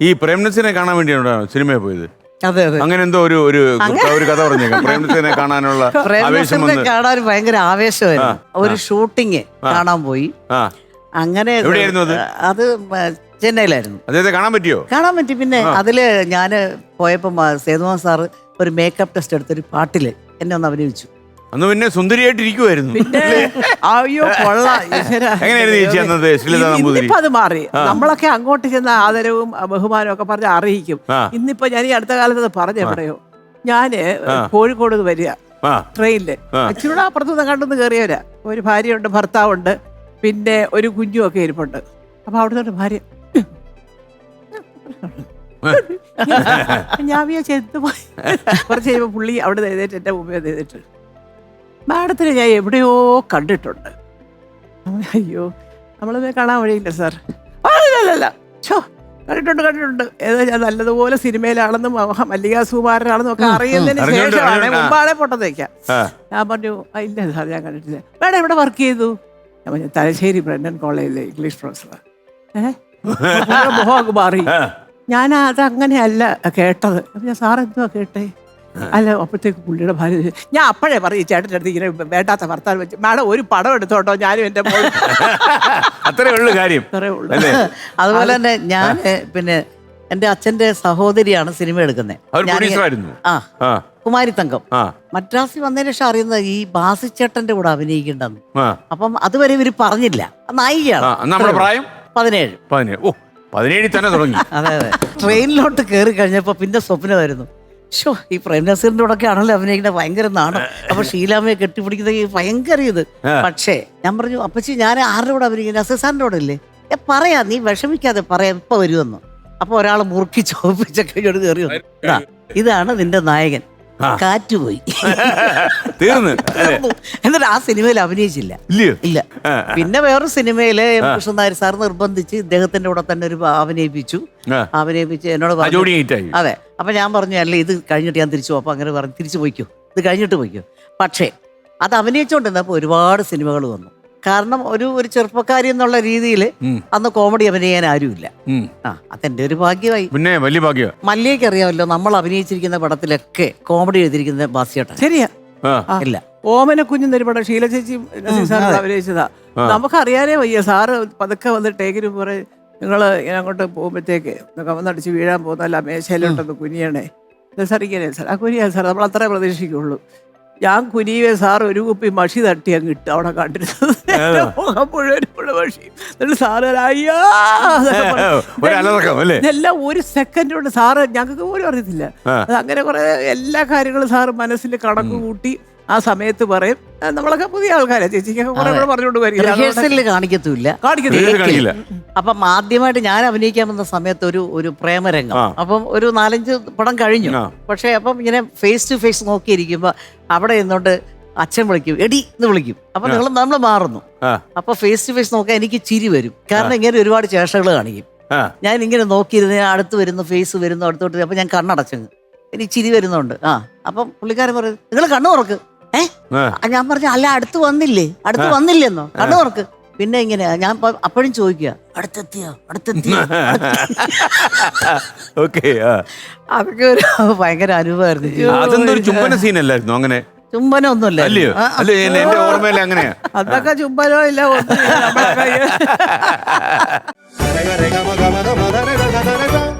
ഈ പ്രേംനസിനെ കാണാൻ വേണ്ടിയാണോ സിനിമയിൽ പോയത്? അതെ അതെ. അങ്ങനെ എന്തോ ഒരു ഒരു ഒരു കഥ പറഞ്ഞേക്കാം. പ്രേംനസിനെ കാണാനുള്ള ആവേശം പ്രേംനസറിനെ വന്ന് കാണാൻ ഭയങ്കര ആവേശമായിരുന്നു. ഒരു ഷൂട്ടിങ് കാണാൻ പോയി. അങ്ങനെ അത്? ചെന്നൈയിലായിരുന്നു. അദ്ദേഹത്തെ കാണാൻ പറ്റിയോ? കാണാൻ പറ്റി. പിന്നെ അതിൽ ഞാൻ പോയപ്പോ സേതുമാൻ സാറ് ഒരു മേക്കപ്പ് ടെസ്റ്റ് എടുത്തൊരു പാട്ടിൽ എന്നെ ഒന്ന് അഭിനയിച്ചു. അന്ന് പിന്നെ സുന്ദരിയായിട്ടിരിക്കുമായിരുന്നു പിന്നെ അയ്യോ കൊള്ളാം. ഈശ്വരാ. എങ്ങനെയായിരുന്നു ചേച്ചി അന്നത്തെ ശ്രീലത ഇന്ന് നമ്പൂതിരി? ഇന്നിപ്പോ അത് മാറി. നമ്മളൊക്കെ അങ്ങോട്ട് ചെന്ന ആദരവും ബഹുമാനവും ഒക്കെ പറഞ്ഞ് അറിയിക്കും. ആ. ഇന്നിപ്പോ ഞാൻ ഈ അടുത്ത കാലത്ത് അത് പറഞ്ഞ എവിടെയോ. ഞാൻ കോഴിക്കോട് നിന്ന് വരിക. ആ. ട്രെയിനിൽ. ആ. അച്ഛനോട് അപ്പുറത്തുനിന്ന് കണ്ടെന്ന് കയറിയവരാ. ഒരു ഭാര്യയുണ്ട് ഭർത്താവുണ്ട്. പിന്നെ ഒരു കുഞ്ഞും ഒക്കെ ഇരിപ്പുണ്ട്. അപ്പൊ അവിടുന്ന് ഒരു ഭാര്യ ഞാൻ വിചാരിച്ചു എന്ത് പോയി കുറച്ച് കഴിയുമ്പോ പുള്ളി അവിടെ എഴുതേറ്റ് എന്റെ എഴുന്നേറ്റ് മാഡത്തിനെ ഞാൻ എവിടെയോ കണ്ടിട്ടുണ്ട്. അയ്യോ നമ്മളതിനെ കാണാൻ വഴിയില്ല സാർ. അല്ലല്ല ഷോ കണ്ടിട്ടുണ്ട് കണ്ടിട്ടുണ്ട്. ഏതോ ഞാൻ നല്ലതുപോലെ സിനിമയിലാണെന്നും മല്ലിക സുകുമാരനാണെന്നും ഒക്കെ അറിയുന്നതിന് ശേഷമാണ് മുമ്പാളെ. പൊട്ടത്തേക്കാം ഞാൻ പറഞ്ഞു ഇല്ല സാർ ഞാൻ കണ്ടിട്ടില്ല. മേഡം എവിടെ വർക്ക് ചെയ്തു? ഞാൻ പറഞ്ഞു തലശ്ശേരി ബ്രണ്ടൻ കോളേജിലെ ഇംഗ്ലീഷ് പ്രൊഫസർ ഏഹ് മാറി. ഞാൻ അത് അങ്ങനെയല്ല കേട്ടത്. അപ്പൊ ഞാൻ സാർ എന്തുവാ കേട്ടേ? അല്ല അപ്പോഴത്തേക്ക് പുള്ളിയുടെ ഭാര്യ ഞാൻ അപ്പോഴേ പറയും ചേട്ടന്റെ അടുത്ത് ഇങ്ങനെ വേണ്ടാത്ത ഭർത്താവ് വെച്ച് മാഡം ഒരു പടം എടുത്തോട്ടോ ഞാനും എന്റെ അത്രേ ഉള്ളു കാര്യം. അത്രേ ഉള്ളു. അതുപോലെ തന്നെ ഞാൻ പിന്നെ എന്റെ അച്ഛന്റെ സഹോദരിയാണ് സിനിമ എടുക്കുന്നത് ആ കുമാരി തങ്കം. മദ്രാസിൽ വന്നതിന് ശേഷം അറിയുന്നത് ഈ ബാസിച്ചേട്ടന്റെ കൂടെ അഭിനയിക്കണ്ടെന്ന് അപ്പം അതുവരെ ഇവർ പറഞ്ഞില്ല. നായികയാണ്. നമ്മുടെ പ്രായം? പതിനേഴ്. പതിനേഴ്. ഓ പതിനേഴിൽ തന്നെ തുടങ്ങി. അതെ അതെ. ട്രെയിനിലോട്ട് കയറി കഴിഞ്ഞപ്പോ പിന്നെ സ്വപ്നമായിരുന്നു. ഷോ ഈ പ്രേം നസീറിന്റെ കൂടെ ഒക്കെ ആണല്ലോ അഭിനയിക്കുന്നത്. ഭയങ്കര നാണം. അപ്പൊ ഷീലാമയെ കെട്ടിപ്പിടിക്കുന്ന ഈ ഭയങ്കര ഇത്. പക്ഷേ ഞാൻ പറഞ്ഞു അപ്പച്ചി ഞാൻ ആരുടെ കൂടെ അഭിനയിക്കുന്നത് നസീർ സാറിന്റെ കൂടെ അല്ലേ ഏ പറയാ. നീ വിഷമിക്കാതെ പറയാ. ഇപ്പൊ വരുമെന്ന്. അപ്പൊ ഒരാൾ മുറുക്കി ചോപ്പിച്ചൊക്കെ കയറി വന്നു. ഇതാണ് നിന്റെ നായകൻ. കാറ്റുപോയി. തീർന്നു. എന്നിട്ട് ആ സിനിമയിൽ അഭിനയിച്ചില്ല. ഇല്ല. പിന്നെ വേറൊരു സിനിമയിൽ എം കൃഷ്ണനായർ സാർ നിർബന്ധിച്ച് ഇദ്ദേഹത്തിന്റെ കൂടെ തന്നെ ഒരു അഭിനയിപ്പിച്ചു. അഭിനയിപ്പിച്ച് എന്നോട് പറഞ്ഞു അതെ. അപ്പൊ ഞാൻ പറഞ്ഞു അല്ലേ ഇത് കഴിഞ്ഞിട്ട് ഞാൻ തിരിച്ചു പോകും അപ്പൊ അങ്ങനെ പറഞ്ഞു തിരിച്ചു പോയിക്കോ. ഇത് കഴിഞ്ഞിട്ട് പോയിക്കോ. പക്ഷേ അത് അഭിനയിച്ചുകൊണ്ടിരുന്നപ്പോൾ ഒരുപാട് സിനിമകൾ വന്നു. കാരണം ഒരു ഒരു ചെറുപ്പക്കാരി എന്നുള്ള രീതിയിൽ അന്ന് കോമഡി അഭിനയിക്കാൻ ആരുമില്ല. ആ അതെന്റെ ഒരു ഭാഗ്യമായി. പിന്നെ വലിയ ഭാഗ്യ. മല്ലിയക്ക് അറിയാമല്ലോ നമ്മൾ അഭിനയിച്ചിരിക്കുന്ന പടത്തിലൊക്കെ കോമഡി എഴുതിയിരിക്കുന്ന ബാസിയോട്ട. ശരിയാ. ഇല്ല. ഓമന കുഞ്ഞു നെരുപടം ഷീല ചേച്ചി സാർ അഭിനയിച്ചതാ. നമുക്ക് അറിയാനേ വയ്യ സാറ് പതുക്കെ വന്ന് ടേക്കിന് പറയും നിങ്ങൾ ഇങ്ങനെ അങ്ങോട്ട് പോകുമ്പോഴത്തേക്ക് കവന്നടിച്ച് വീഴാൻ പോകുന്നല്ല മേശയിലോട്ടൊന്ന് കുനിയണേ. സാർ ഇങ്ങനെ സാർ ആ കുഞ്ഞിയാണ് സാർ നമ്മൾ അത്രേ പ്രതീക്ഷിക്കുള്ളൂ. ഞാൻ കുനിയെ സാർ ഒരു കുപ്പി മഷി തട്ടി അങ്ങ് ഇട്ട് അവിടെ കണ്ടിരുന്നത്. എന്റെ മുഖം മഷി. എന്നിട്ട് സാറ് അയ്യാ! ഇതെല്ലാം ഒരു സെക്കൻഡ് കൊണ്ട് സാറ് ഞങ്ങൾക്ക് പോലും അറിയത്തില്ല. അത് അങ്ങനെ കുറെ എല്ലാ കാര്യങ്ങളും സാറ് മനസ്സിൽ കണക്ക് കൂട്ടി ആ സമയത്ത് പറയും ആ, നമ്മളൊക്കെ പുതിയ ആൾക്കാരാ ചേച്ചിക്കൊക്കെ കുറെ കൂടെ പറഞ്ഞുകൊണ്ട് വരിക. റിഹേഴ്സലിൽ കാണിക്കത്തില്ല. നേരിട്ട് കാണിക്കില്ല. അപ്പം ആദ്യമായിട്ട് ഞാൻ അഭിനയിക്കാൻ വന്ന സമയത്ത് ഒരു ഒരു പ്രേമരംഗം. ആ. അപ്പം ഒരു നാലഞ്ച് പടം കഴിഞ്ഞു. ആ. പക്ഷെ അപ്പം ഇങ്ങനെ ഫേസ് ടു ഫേസ് നോക്കിയിരിക്കുമ്പോ അവിടെ നിന്നോണ്ട് അച്ഛൻ വിളിക്കും എടി എന്ന് വിളിക്കും. അപ്പൊ നിങ്ങൾ നമ്മൾ മാറുന്നു. ആ. അപ്പൊ ഫേസ് ടു ഫേസ് നോക്കാൻ എനിക്ക് ചിരി വരും. കാരണം ഇങ്ങനെ ഒരുപാട് ചേഷ്ടകൾ കാണിക്കും. ആ. ഞാൻ ഇങ്ങനെ നോക്കിയിരുന്ന് ഞാൻ അടുത്ത് വരുന്നു ഫേസ് വരുന്നു അടുത്തോട്ട് അപ്പൊ ഞാൻ കണ്ണടച്ചങ്ങ്. എനിക്ക് ചിരി വരുന്നുണ്ട്. ആ. അപ്പം പുള്ളിക്കാരൻ പറയും നിങ്ങൾ കണ്ണു തുറക്ക്. ഏ? ഞാൻ പറഞ്ഞു അല്ല അടുത്ത് വന്നില്ലേ? അടുത്ത് വന്നില്ലെന്നോ? കണ്ടു നോക്ക് പിന്നെ ഇങ്ങനെ ഞാൻ അപ്പോഴും ചോദിക്കുക അടുത്തെത്തിയോ? അടുത്തെത്തിയോ? ഓക്കെ അതൊക്കെ ഒരു ഭയങ്കര അനുഭവമായിരുന്നു ചുംബന അങ്ങനെ? അല്ലയോ? അല്ലേ എന്റെ അങ്ങനെയാ അതൊക്കെ ചുംബനോ ഇല്ല ഒന്നും